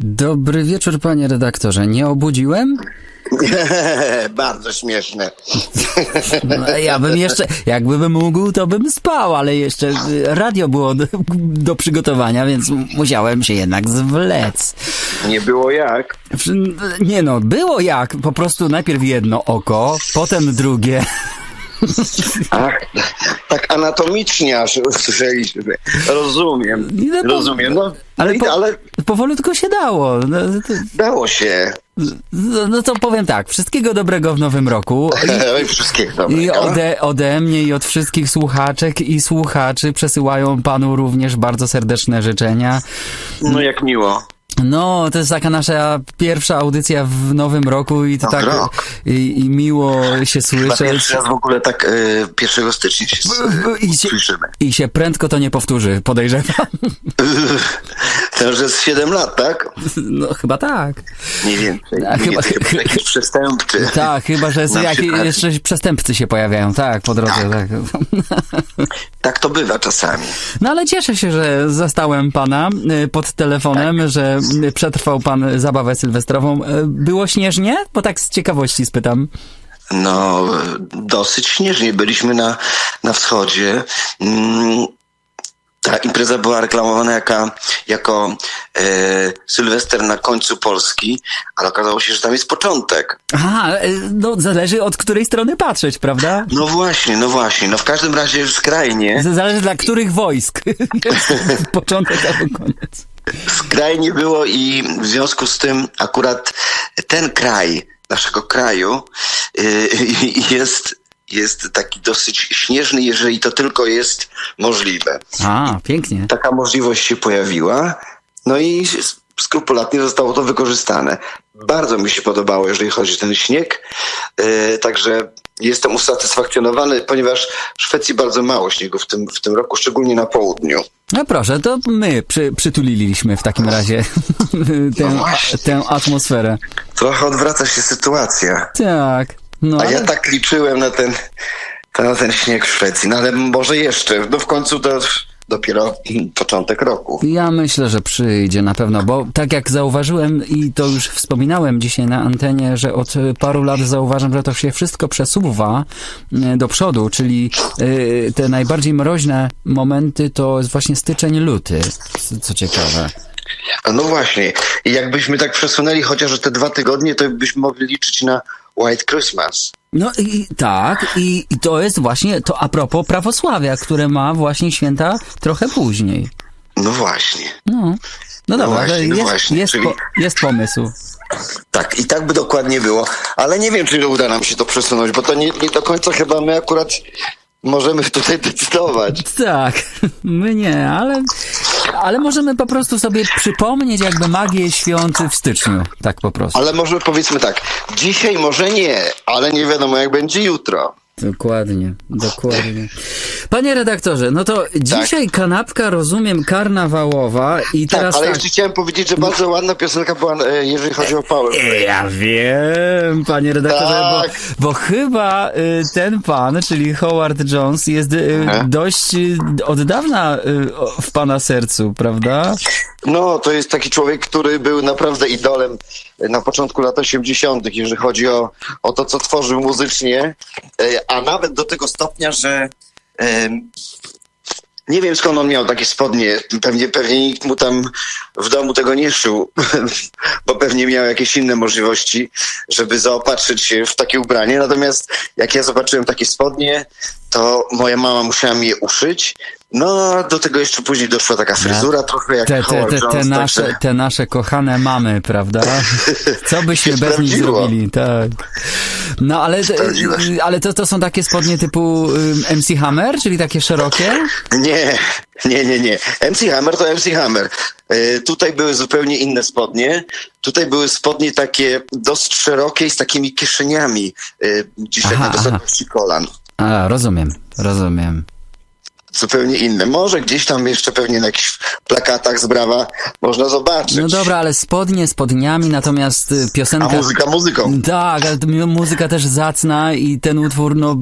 Dobry wieczór, panie redaktorze. Nie obudziłem? Bardzo śmieszne. No, ja bym jeszcze, jakbym mógł, to bym spał, ale jeszcze y, radio było do, do przygotowania, więc musiałem się jednak zwlec. Nie było jak. Nie no, było jak. Po prostu najpierw jedno oko, potem drugie. Ach, tak anatomicznie aż usłyszeliśmy. Rozumiem. No, Rozumiem. No, ale ale, po- ale Powolutku się dało. No, to, dało się. no to powiem tak, wszystkiego dobrego w nowym roku. Oj, Wszystkiego I dobrego. ode, ode mnie i od wszystkich słuchaczek i słuchaczy przesyłają panu również bardzo serdeczne życzenia. No jak miło. No, to jest taka nasza pierwsza audycja w nowym roku i to tak i, i miło się słyszeć. pierwszy raz w ogóle tak y, 1 stycznia się I się, słyszymy. I się prędko to nie powtórzy, podejrzewam. To już jest 7 lat, tak? No chyba tak. Mniej więcej. A chyba- więcej, jakiś przestępczy. Tak, chyba, że jak, jeszcze przestępcy się pojawiają, tak, po drodze. Tak. Tak to bywa czasami. No ale cieszę się, że zastałem pana y, pod telefonem, Tak. że przetrwał pan zabawę sylwestrową. Y, Było śnieżnie? Bo tak z ciekawości spytam. No, dosyć śnieżnie. Byliśmy na, na wschodzie. Mm, Ta impreza była reklamowana jaka, jako e, Sylwester na końcu Polski, ale okazało się, że tam jest początek. Aha, y, no zależy od której strony patrzeć, prawda? No właśnie, no właśnie. No w każdym razie skrajnie, Zależy dla których wojsk. Początek albo koniec. Skrajnie było i w związku z tym akurat ten kraj naszego kraju y, jest, jest taki dosyć śnieżny, jeżeli to tylko jest możliwe. A, pięknie. taka możliwość się pojawiła, no i skrupulatnie zostało to wykorzystane. Bardzo mi się podobało, jeżeli chodzi o ten śnieg, yy, także jestem usatysfakcjonowany, ponieważ w Szwecji bardzo mało śniegu w tym, w tym roku, szczególnie na południu. No proszę, to my przy, przytuliliśmy w takim razie tę, właśnie. tę atmosferę. Trochę odwraca się sytuacja, Tak. No, a ja ale- tak liczyłem na ten, na ten śnieg w Szwecji, no ale może jeszcze, no w końcu to dopiero początek roku. Ja myślę, że przyjdzie na pewno, bo tak jak zauważyłem i to już wspominałem dzisiaj na antenie, że od paru lat zauważam, że to się wszystko przesuwa y, do przodu, czyli y, te najbardziej mroźne momenty to jest właśnie styczeń, luty, co- ciekawe. No właśnie. I jakbyśmy tak przesunęli chociaż te dwa tygodnie, to byśmy mogli liczyć na White Christmas. No i tak, i, i to jest właśnie to a propos prawosławia, które ma właśnie święta trochę później. No właśnie. No, no dobra, właśnie, no jest, właśnie, jest, czyli- po, jest pomysł. Tak, i tak by dokładnie było. Ale nie wiem, czy uda nam się to przesunąć, bo to nie, nie do końca chyba my akurat możemy tutaj decydować. Tak, my nie, ale, ale możemy po prostu sobie przypomnieć jakby magię świąt w styczniu. Tak po prostu. Ale może powiedzmy tak, dzisiaj może nie, ale nie wiadomo jak będzie jutro. Dokładnie, dokładnie. Panie redaktorze, no to dzisiaj kanapka, rozumiem, karnawałowa i Tak, teraz ale tak. jeszcze chciałem powiedzieć, że bardzo ładna piosenka była, e, jeżeli chodzi o Power. Ja wiem, panie redaktorze, Tak. bo, bo chyba y, ten pan, czyli Howard Jones, jest Mhm. dość od dawna w pana sercu, prawda? No, to jest taki człowiek, który był naprawdę idolem na początku lat 80., jeżeli chodzi o, o to, co tworzył muzycznie, E, a nawet do tego stopnia, że nie wiem skąd on miał takie spodnie. Pewnie, pewnie nikt mu tam w domu tego nie szył, bo pewnie miał jakieś inne możliwości, żeby zaopatrzyć się w takie ubranie. Natomiast jak ja zobaczyłem takie spodnie, to moja mama musiała mi je uszyć. No, do tego jeszcze później doszła taka fryzura trochę jak Te, te, te, te, nasze, także- te nasze kochane mamy, prawda? Co byśmy bez nich zrobili, tak. No ale, Sprawdziłeś. y, ale to, to są takie spodnie typu y, MC Hammer, czyli takie szerokie? Nie, nie, nie, nie. MC Hammer to MC Hammer. E, tutaj były zupełnie inne spodnie. Tutaj były spodnie takie dosyć szerokie z takimi kieszeniami, gdzieś tak na wysokości kolan. A, rozumiem, rozumiem. Zupełnie inne. Może gdzieś tam jeszcze pewnie na jakichś plakatach z Brawa można zobaczyć. No dobra, ale spodnie spodniami, natomiast y, A piosenka... muzyka muzyką. Tak, ale muzyka też zacna i ten utwór, no,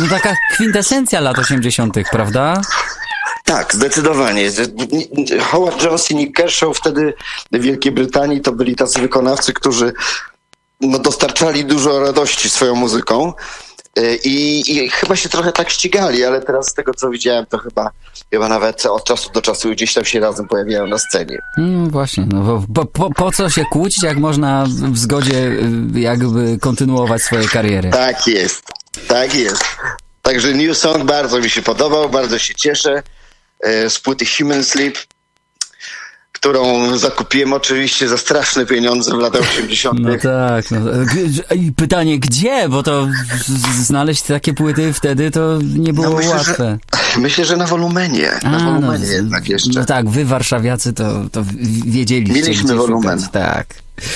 no taka kwintesencja lat 80., prawda? Tak, zdecydowanie. Howard Jones i Nick Kershaw wtedy w Wielkiej Brytanii to byli tacy wykonawcy, którzy no, dostarczali dużo radości swoją muzyką. Y, I, I chyba się trochę tak ścigali, ale teraz z tego co widziałem, to chyba, chyba nawet od czasu do czasu gdzieś tam się razem pojawiają na scenie. No właśnie, no bo po, po, co się kłócić, jak można w zgodzie y, jakby kontynuować swoje kariery? Tak jest, tak jest. Także New Song bardzo mi się podobał, bardzo się cieszę. E, Z płyty Human Sleep, którą zakupiłem oczywiście za straszne pieniądze w latach 80. No tak. No. I pytanie gdzie, bo to znaleźć takie płyty wtedy to nie było No myślę, że- łatwe. Myślę, że na wolumenie. Na A, wolumenie z- jednak jeszcze. No tak, wy warszawiacy to, to wiedzieliście. Mieliśmy wolumen. szukać. Tak,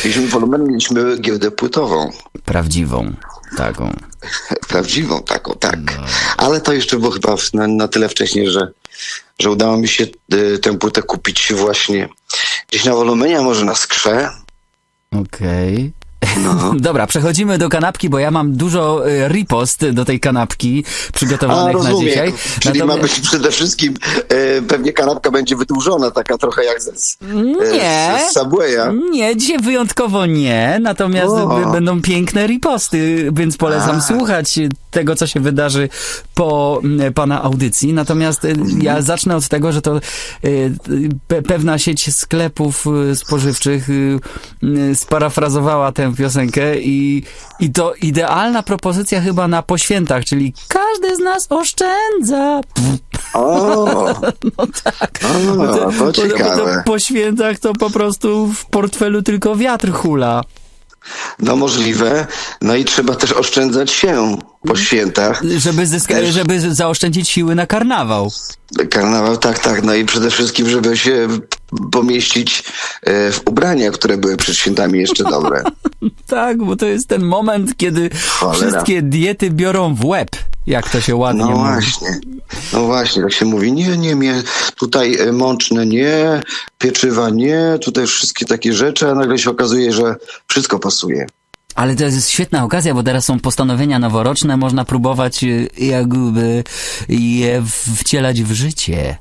Mieliśmy wolumen, mieliśmy giełdę płytową. prawdziwą taką. Prawdziwą taką, tak. No. Ale to jeszcze było chyba na, na tyle wcześniej, że, że udało mi się y, tę płytę kupić właśnie gdzieś na wolumenie, może na skrze. Okej. No. Dobra, przechodzimy do kanapki, bo ja mam dużo y, ripost do tej kanapki A, przygotowanych na rozumiem. dzisiaj. Czyli ma Natomiast- być przede wszystkim, e, pewnie kanapka będzie wydłużona, taka trochę jak ze, z, e, Nie. z Subwaya. Nie, dzisiaj wyjątkowo nie, natomiast O. będą piękne riposty, więc polecam A. słuchać tego, co się wydarzy po pana audycji. Natomiast y, Mhm. ja zacznę od tego, że to y, pe- pewna sieć sklepów y, spożywczych y, y, sparafrazowała tę piosenkę i, i to idealna propozycja chyba na poświętach, czyli każdy z nas oszczędza. O, No tak. o to- po świętach to po prostu w portfelu tylko wiatr hula. No możliwe. No i trzeba też oszczędzać się po świętach. Żeby, zyska- żeby zaoszczędzić siły na karnawał. Karnawał, tak, tak. No i przede wszystkim, żeby się pomieścić e, w ubrania, które były przed świętami jeszcze dobre. Tak, bo to jest ten moment, kiedy Cholera. wszystkie diety biorą w łeb, jak to się ładnie No mówi. właśnie. No właśnie, tak się mówi, nie, nie, nie, tutaj e, mączne nie, pieczywa nie, tutaj wszystkie takie rzeczy, a nagle się okazuje, że wszystko pasuje. Ale to jest świetna okazja, bo teraz są postanowienia noworoczne, można próbować y, jakby je wcielać w życie.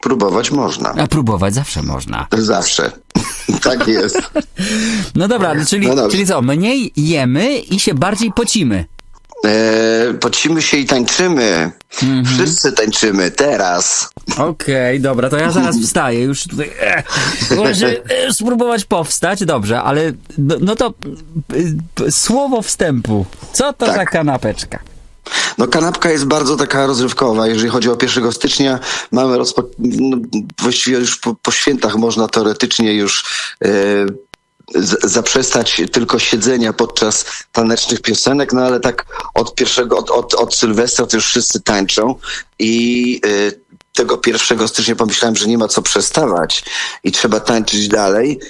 Próbować można. A próbować zawsze można. Zawsze. tak jest. No dobra, czyli, No dobrze. czyli co, mniej jemy i się bardziej pocimy. E, pocimy się i tańczymy. Mhm. Wszyscy tańczymy teraz. Okej, dobra, to ja zaraz wstaję. Już tutaj. E, może e, spróbować powstać, dobrze, ale no, no to e, słowo wstępu. Co to Tak. za kanapeczka? No kanapka jest bardzo taka rozrywkowa. Jeżeli chodzi o 1 stycznia, mamy rozpo... no, właściwie już po, po świętach można teoretycznie już zaprzestać tylko siedzenia podczas tanecznych piosenek, no ale tak od pierwszego, od, od, od Sylwestra to już wszyscy tańczą i e, tego 1 stycznia pomyślałem, że nie ma co przestawać i trzeba tańczyć dalej.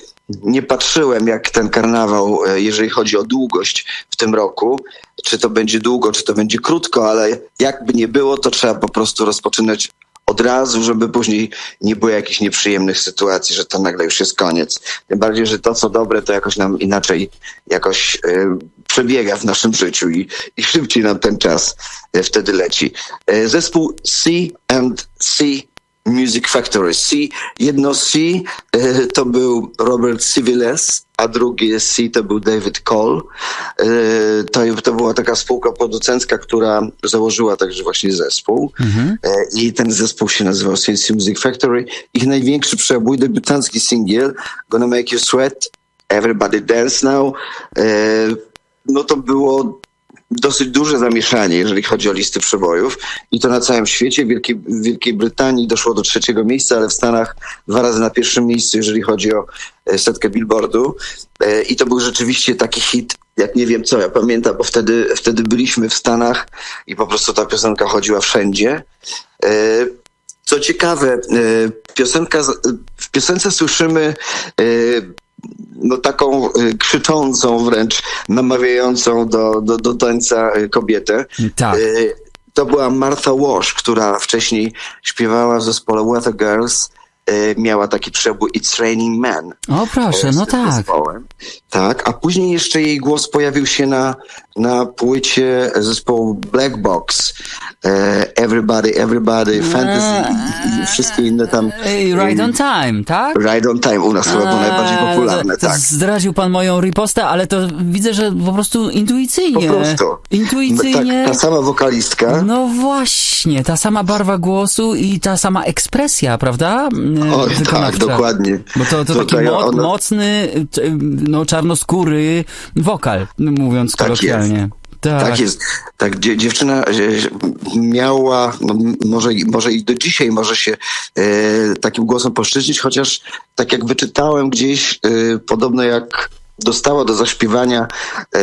Nie patrzyłem, jak ten karnawał, e, jeżeli chodzi o długość w tym roku, czy to będzie długo, czy to będzie krótko, ale jakby nie było, to trzeba po prostu rozpoczynać od razu, żeby później nie było jakichś nieprzyjemnych sytuacji, że to nagle już jest koniec. Tym bardziej, że to, co dobre, to jakoś nam inaczej jakoś e, przebiega w naszym życiu i, i szybciej nam ten czas e, wtedy leci. E, zespół C and C Music Factory. C, jedno C e, to był Robert Civiles, a drugie C to był David Cole. E, to, to była taka spółka producencka, która założyła także właśnie zespół. E, I ten zespół się nazywał CNC Music Factory. Ich największy przebój, debiutancki singiel Gonna Make You Sweat, Everybody Dance Now. No to było dosyć duże zamieszanie, jeżeli chodzi o listy przebojów i to na całym świecie. W Wielkiej, w Wielkiej Brytanii doszło do trzeciego miejsca, ale w Stanach dwa razy na pierwszym miejscu, jeżeli chodzi o e, setkę billboardu. E, I to był rzeczywiście taki hit, jak nie wiem co, ja pamiętam, bo wtedy, wtedy byliśmy w Stanach i po prostu ta piosenka chodziła wszędzie. E, Co ciekawe, piosenka, w piosence słyszymy no taką y, krzyczącą wręcz, namawiającą do, do, do tańca y, kobietę. Tak. Y, To była Martha Wash, która wcześniej śpiewała w zespole Weather Girls. Y, Miała taki przebój It's Raining Men. O proszę, z no tak. Zespołem. Tak, a później jeszcze jej głos pojawił się na na płycie zespołu Black Box. E, everybody, Everybody, Fantasy i, i wszystkie inne tam. Ej, Right on time, tak? Ride on Time u nas chyba było najbardziej A, popularne, tak. Zdradził pan moją ripostę, ale to widzę, że po prostu Po intuicyjnie. prostu. Intuicyjnie. Tak, ta sama wokalistka. No właśnie, ta sama barwa głosu i ta sama ekspresja, prawda? O, tak, wykonawcza. dokładnie. Bo to, to taki mo- ona- mocny, no czarnoskóry wokal, mówiąc Tak kolokwialnie. Tak, Tak jest. Tak, dzie- dziewczyna e, miała, no, może, i- może i do dzisiaj może się e, takim głosem poszczycić, chociaż tak jak wyczytałem gdzieś, e, podobno jak dostała do zaśpiewania e,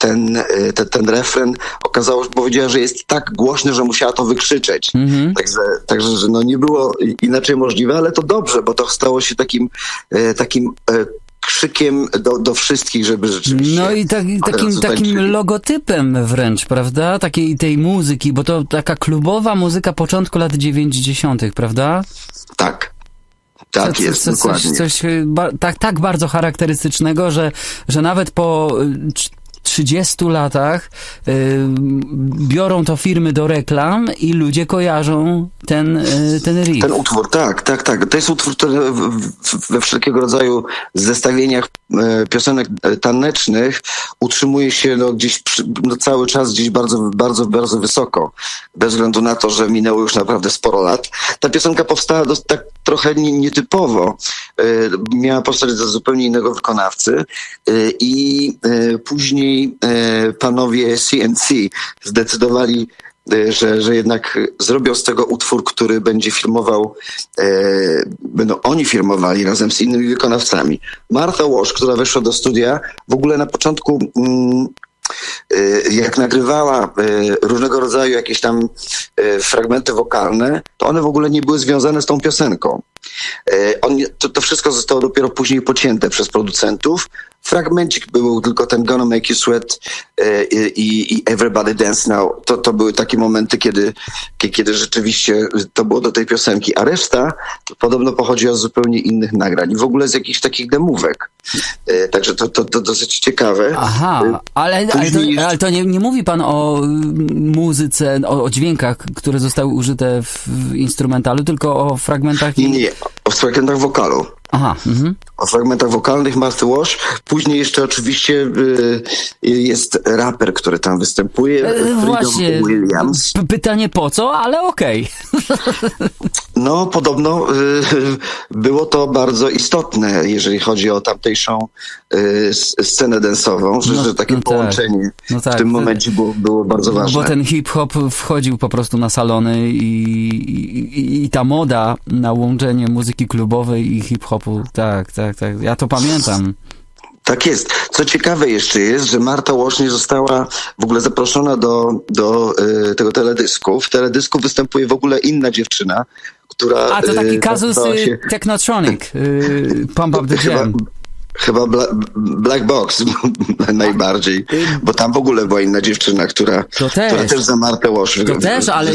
ten, e, ten, ten refren, okazało się, powiedziała, że jest tak głośny, że musiała to wykrzyczeć. Mhm. Także, także że no nie było inaczej możliwe, ale to dobrze, bo to stało się takim, e, takim e, krzykiem do, do wszystkich, żeby rzeczywiście... No i tak, takim, takim logotypem wręcz, prawda? Takiej tej muzyki, bo to taka klubowa muzyka początku lat 90., prawda? Tak. Tak Co- jest, co- coś, dokładnie. coś y, ba- tak, tak bardzo charakterystycznego, że, że nawet po y, 30 latach y, biorą to firmy do reklam i ludzie kojarzą ten, y, ten riff. Ten utwór, tak, tak, tak. To jest utwór, który we wszelkiego rodzaju zestawieniach piosenek e, tanecznych utrzymuje się no, gdzieś no, cały czas gdzieś bardzo, bardzo, bardzo wysoko. Bez względu na to, że minęło już naprawdę sporo lat. Ta piosenka powstała dos- tak trochę nie- nietypowo. E, Miała powstać za zupełnie innego wykonawcy e, i e, później e, panowie CNC zdecydowali e, że, że jednak zrobią z tego utwór, który będzie filmował, e, będą oni filmowali razem z innymi wykonawcami. Martha Walsh, która weszła do studia, w ogóle na początku mm, e, jak nagrywała e, różnego rodzaju jakieś tam e, fragmenty wokalne, to one w ogóle nie były związane z tą piosenką. E, On, to, to wszystko zostało dopiero później pocięte przez producentów. Fragmencik był tylko ten Gonna Make You Sweat e, i, i Everybody Dance Now. To, to były takie momenty, kiedy, kie- kiedy rzeczywiście to było do tej piosenki, a reszta podobno pochodziła z zupełnie innych nagrań. W ogóle z jakichś takich demówek. E, Także to, to, to dosyć ciekawe. Aha, ale, ale, to, ale to nie, nie mówi pan o y, muzyce, o, o dźwiękach, które zostały użyte w, w instrumentalu, tylko o fragmentach... Nie, nie, o fragmentach wokalu. Aha, mhm. o fragmentach wokalnych Marthy Wash. Później jeszcze oczywiście y, jest raper, który tam występuje, E, Freedom Właśnie, Williams. p- pytanie po co, ale okej. No, podobno y, było to bardzo istotne, jeżeli chodzi o tamtejszą y, scenę densową, że, No, że takie no tak. połączenie No tak, w tym momencie było, było bardzo ważne. Bo ten hip-hop wchodził po prostu na salony i, i, i ta moda na łączenie muzyki klubowej i hip-hopu, tak, tak, tak, ja to pamiętam. Tak jest. Co ciekawe jeszcze jest, że Marta Łosz nie została w ogóle zaproszona do, do y, tego teledysku. W teledysku występuje w ogóle inna dziewczyna, która... A, to taki y, kazus y, się- Technotronic, y, Pump Up the Jam. chyba Bla, Black Box najbardziej, bo tam w ogóle była inna dziewczyna, która, To też. która też za Martę Łosz To też, ale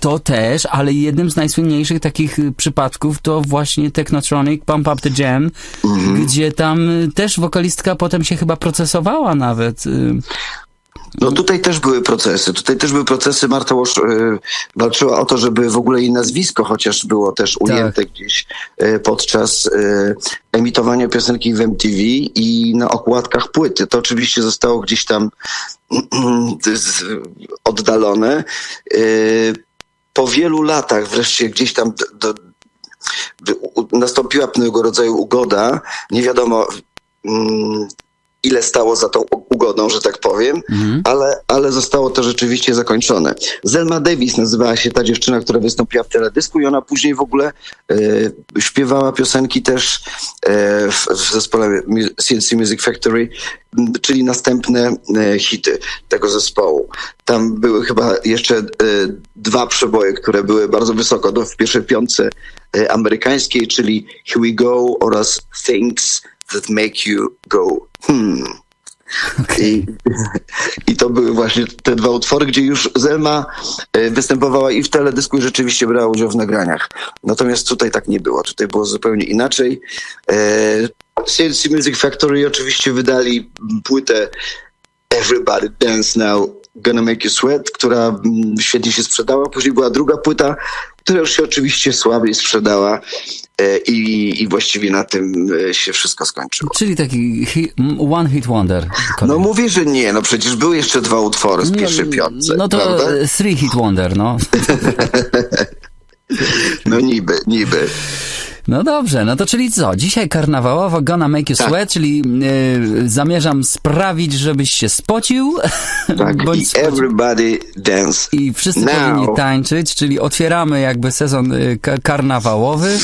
to, też, ale jednym z najsłynniejszych takich przypadków to właśnie Technotronic, Pump Up the Jam, Mhm. gdzie tam też wokalistka potem się chyba procesowała nawet. No tutaj też były procesy. Tutaj też były procesy. Marta Łosz y, walczyła o to, żeby w ogóle jej nazwisko chociaż było też ujęte gdzieś y, podczas y, emitowania piosenki w MTV i na okładkach płyty. To oczywiście zostało gdzieś tam oddalone. Po wielu latach wreszcie gdzieś tam do, do, nastąpiła pewnego rodzaju ugoda. Nie wiadomo, mm, ile stało za tą ugodą, że tak powiem, ale, ale zostało to rzeczywiście zakończone. Zelma Davis nazywała się ta dziewczyna, która wystąpiła w teledysku i ona później w ogóle e, śpiewała piosenki też e, w, w zespole CNC Music Factory, czyli następne e, hity tego zespołu. Tam były chyba jeszcze dwa przeboje, które były bardzo wysoko no, w pierwszej piątce amerykańskiej, czyli Here We Go oraz Things That Make You Go Hmm. I, I to były właśnie te dwa utwory, gdzie już Zelma e, występowała i w teledysku i rzeczywiście brała udział w nagraniach. Natomiast tutaj tak nie było. Tutaj było zupełnie inaczej. E, CNC Music Factory oczywiście wydali płytę Everybody Dance Now, Gonna Make You Sweat, która mm, świetnie się sprzedała. Później była druga płyta, która już się oczywiście słabiej sprzedała e, i, i właściwie na tym e, się wszystko skończyło. Czyli taki one hit wonder. No mówię, że nie, no przecież były jeszcze dwa utwory z pierwszej piątce, No to prawda? three hit wonder, no. No niby, niby. No dobrze, no to czyli co? Dzisiaj karnawałowo Gonna Make You Tak. Sweat, czyli e, zamierzam sprawić, żebyś się spocił. Tak, i spocił. everybody dance. I wszyscy Now. powinni tańczyć, czyli otwieramy jakby sezon y, ka- karnawałowy.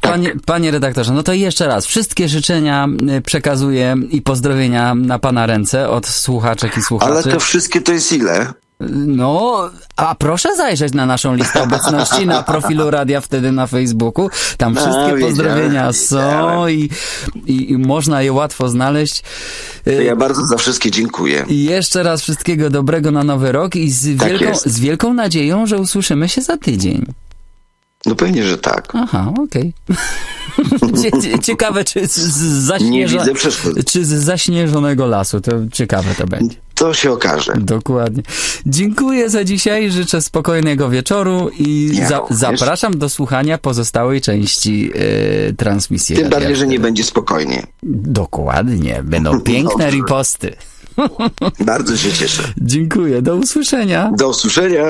Panie, panie redaktorze, no to jeszcze raz, wszystkie życzenia y, przekazuję i pozdrowienia na pana ręce od słuchaczek i słuchaczy. Ale to wszystkie to jest ile? No, a proszę zajrzeć na naszą listę obecności na profilu Radia Wtedy na Facebooku. Tam No, wszystkie wiedziałem, pozdrowienia są i, i, i można je łatwo znaleźć. To Y, ja bardzo za wszystkie dziękuję. I jeszcze raz wszystkiego dobrego na nowy rok i z Tak wielką, jest. z wielką nadzieją, że usłyszymy się za tydzień. No pewnie, że tak. Aha, okej. Cie- ciekawe, czy z, z, Nie zaśnieża, czy z zaśnieżonego lasu. To ciekawe to będzie. To się okaże. Dokładnie. Dziękuję za dzisiaj, życzę spokojnego wieczoru i Ja za, zapraszam do słuchania pozostałej części e, transmisji. Tym bardziej, że nie będzie spokojnie. Dokładnie, będą piękne Dobrze. riposty. Bardzo się cieszę. Dziękuję, do usłyszenia. Do usłyszenia.